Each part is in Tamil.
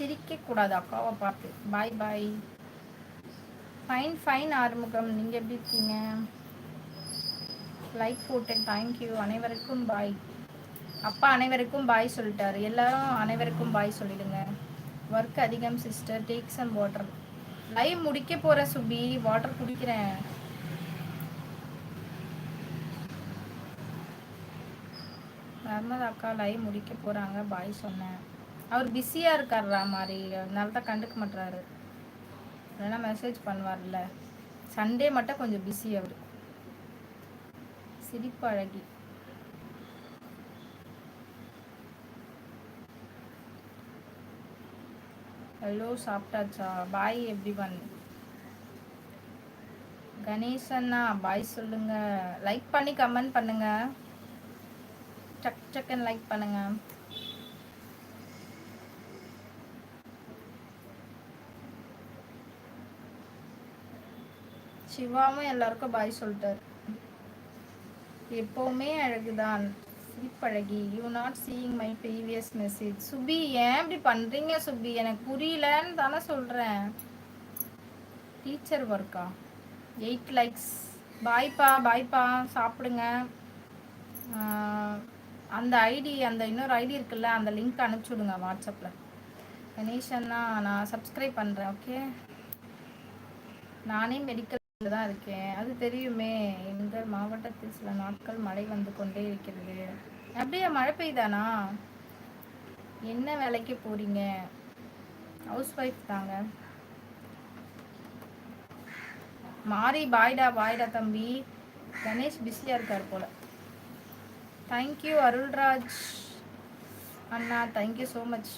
சிரிக்க கூடாது அக்காவை பார்த்து. Bye bye fine fine Arumugam. நீங்கள் எப்படி இருக்கீங்க? லைக் போட்டேன். தேங்க்யூ அனைவருக்கும் பாய் அப்பா அனைவருக்கும் பாய் சொல்லிட்டாரு. எல்லாரும் அனைவருக்கும் பாய் சொல்லிடுங்க. ஒர்க் அதிகம் sister take some water live முடிக்க போகிற சுபி வாட்டர் குடிக்கிறேன். நர்மதா அக்கா லைவ் முடிக்க போகிறாங்க பாய் சொன்னேன். அவர் பிஸியாக இருக்கார்ரா மாதிரி அதனால தான் கண்டுக்க மாட்டுறாரு இல்லைன்னா மெசேஜ் பண்ணுவார்ல. சண்டே மட்டும் கொஞ்சம் பிஸி அவர். சிரிப்பு அழகி. ஹலோ சாப்பிட்டாச்சா? பாய் எப்படி பண்ணு கணேசண்ணா பாய் சொல்லுங்க. லைக் பண்ணி கமெண்ட் பண்ணுங்க. டக் டக்குன்னு லைக் பண்ணுங்க. சிவாவும் எல்லாருக்கும் பாய் சொல்லிட்டார். எப்பவுமே அழகுதான். சிரிப்பழகி. You not seeing my previous message Subi ஏன் இப்படி பண்றீங்க சுபி? எனக்கு புரியலன்னு தானே சொல்றேன். டீச்சர் ஒர்க்கா எயிட் லைக்ஸ் பாய்ப்பா பாய்ப்பா சாப்பிடுங்க. அந்த ஐடி அந்த இன்னொரு ஐடி இருக்குல்ல அந்த லிங்க் அனுப்பிச்சி விடுங்க வாட்ஸ்அப்பில் கணேஷன்னா நான் சப்ஸ்கிரைப் பண்ணுறேன் ஓகே நானே மெடிக்கல் தான் இருக்கேன். அது தெரியுமே. எங்கள் மாவட்டத்தில் சில நாட்கள் மழை வந்து கொண்டே இருக்கிறது. அப்படியே மழை பெய்தானா? என்ன வேலைக்கு போறீங்க? ஹவுஸ் ஒய்ஃப் தாங்க. மாறி பாய்டா பாய்டா தம்பி. கணேஷ் பிஸியாக இருக்கார் போல. Thank you Arulraj. Anna thank you so much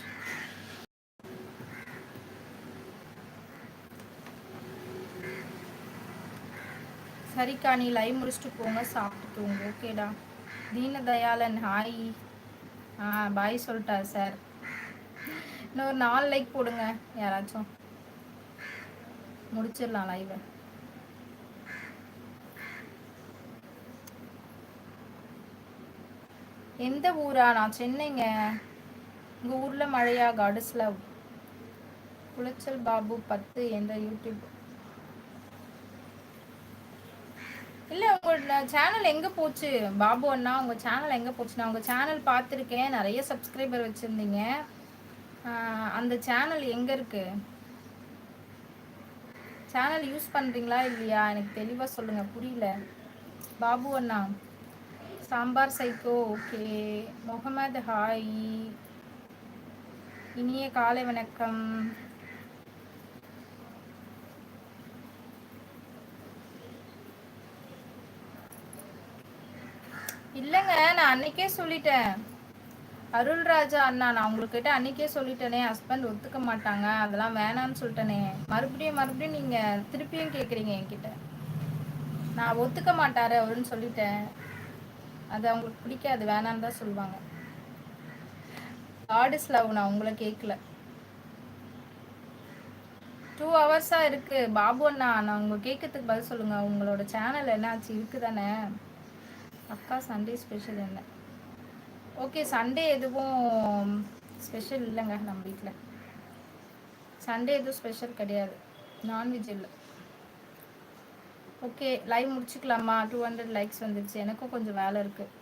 Harika நீ லைவ் முடிச்சுட்டு போங்க சாப்பிட்டு தூங்க ஓகேடா தீனதயாளன் ஹாய் ஆ பாய் சொல்லிட்டா சார் இன்னொரு நாலு லைக் போடுங்க யாராச்சும். முடிச்சிடலாம் லைவை எந்த ஊரா? நான் சென்னைங்க. உங்கள் ஊரில் மழையா? காடஸ்ல குளச்சல் பாபு பத்து எந்த யூடியூப் இல்லை உங்களோட சேனல் எங்கே போச்சு? பாபு அண்ணா உங்கள் சேனல் எங்கே போச்சு? நான் உங்கள் சேனல் பார்த்துருக்கேன். நிறைய சப்ஸ்கிரைபர் வச்சுருந்தீங்க. அந்த சேனல் எங்கே இருக்குது சேனல் யூஸ் பண்ணுறீங்களா இல்லையா? எனக்கு தெளிவாக சொல்லுங்கள் புரியல. பாபு அண்ணா sambar psycho. Okay. Mohammed hi. இனிய காலை வணக்கம். இல்லைங்க நான் அன்னைக்கே சொல்லிட்டேன். அருள்ராஜா அண்ணா நான் உங்ககிட்ட அன்னைக்கே சொல்லிட்டேனே ஹஸ்பண்ட் ஒத்துக்க மாட்டாங்க அதெல்லாம் வேணான்னு சொல்லிட்டேனே. மறுபடியும் மறுபடியும் நீங்கள் திருப்பியும் கேட்குறீங்க என்கிட்ட. நான் ஒத்துக்க மாட்டாரு அவருன்னு சொல்லிட்டேன். அது அவங்களுக்கு பிடிக்காது வேணான்னு தான் சொல்லுவாங்க. காடிஸ் லவ் நான் உங்களை கேட்கல டூ ஹவர்ஸாக இருக்குது பாபு அண்ணா நான் உங்கள் கேட்கறதுக்கு பதில் சொல்லுங்கள் உங்களோட சேனல் என்னாச்சு? இருக்குது தானே அக்கா சண்டே ஸ்பெஷல் என்ன? ஓகே சண்டே எதுவும் ஸ்பெஷல் இல்லைங்க நம்ம வீட்டில் சண்டே எதுவும் ஸ்பெஷல் கிடையாது. நான்வெஜ் இல்லை. ஓகே லைவ் முடிச்சுக்கலாமா? டூ ஹண்ட்ரட் லைக்ஸ் வந்துடுச்சு எனக்கும் கொஞ்சம் வேலை இருக்குது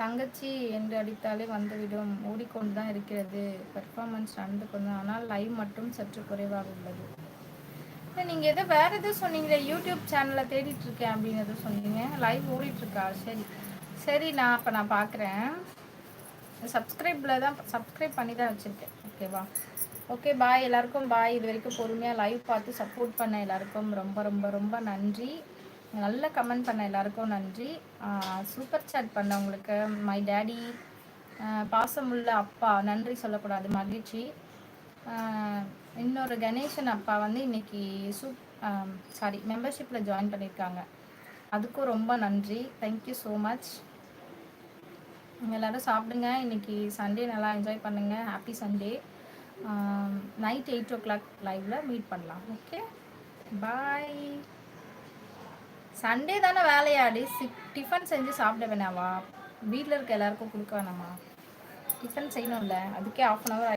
தங்கச்சி என்று அடித்தாலே வந்துவிடும். ஓடிக்கொண்டு தான் இருக்கிறது. பெர்ஃபார்மன்ஸ் நடந்து கொண்டு ஆனால் லைவ் மட்டும் சற்று குறைவாக உள்ளது. நீங்கள் எதோ வேறு எதுவும் சொன்னீங்களே யூடியூப் சேனலில் தேடிட்டு இருக்கேன் அப்படின்னு எதுவும் சொன்னீங்க. லைவ் ஓடிட்டுருக்கா? சரி. சரி நான் அப்போ நான் பார்க்குறேன் சப்ஸ்கிரைப்பில் தான் சப்ஸ்கிரைப் பண்ணி தான் வச்சுருக்கேன். ஓகேவா ஓகே பாய் எல்லாருக்கும் பாய் இது வரைக்கும் பொறுமையாக லைவ் பார்த்து சப்போர்ட் பண்ண எல்லாருக்கும் ரொம்ப ரொம்ப ரொம்ப நன்றி. நல்ல கமெண்ட் பண்ண எல்லாருக்கும் நன்றி. சூப்பர் சாட் பண்ண உங்களுக்கு மை டேடி பாசமுள்ள அப்பா நன்றி சொல்லக்கூடாது மகிழ்ச்சி. இன்னொரு கணேசன் அப்பா வந்து இன்னைக்கு சூப் சாரி மெம்பர்ஷிப்பில் ஜாயின் பண்ணியிருக்காங்க அதுக்கும் ரொம்ப நன்றி. தேங்க்யூ ஸோ மச் எல்லோரும் சாப்பிடுங்க. இன்றைக்கி சண்டே நல்லா என்ஜாய் பண்ணுங்கள் happy Sunday night eight o'clock லைவில் மீட் பண்ணலாம். ஓகே பாய் சண்டே தானே வேலையாடி. சி டிஃபன் செஞ்சு சாப்பிட வேணாவா? வீட்டில் இருக்க எல்லாருக்கும் கொடுக்க வேணாமா? டிஃபன் செய்யணும்ல. அதுக்கே ஆஃப் அன் ஹவர்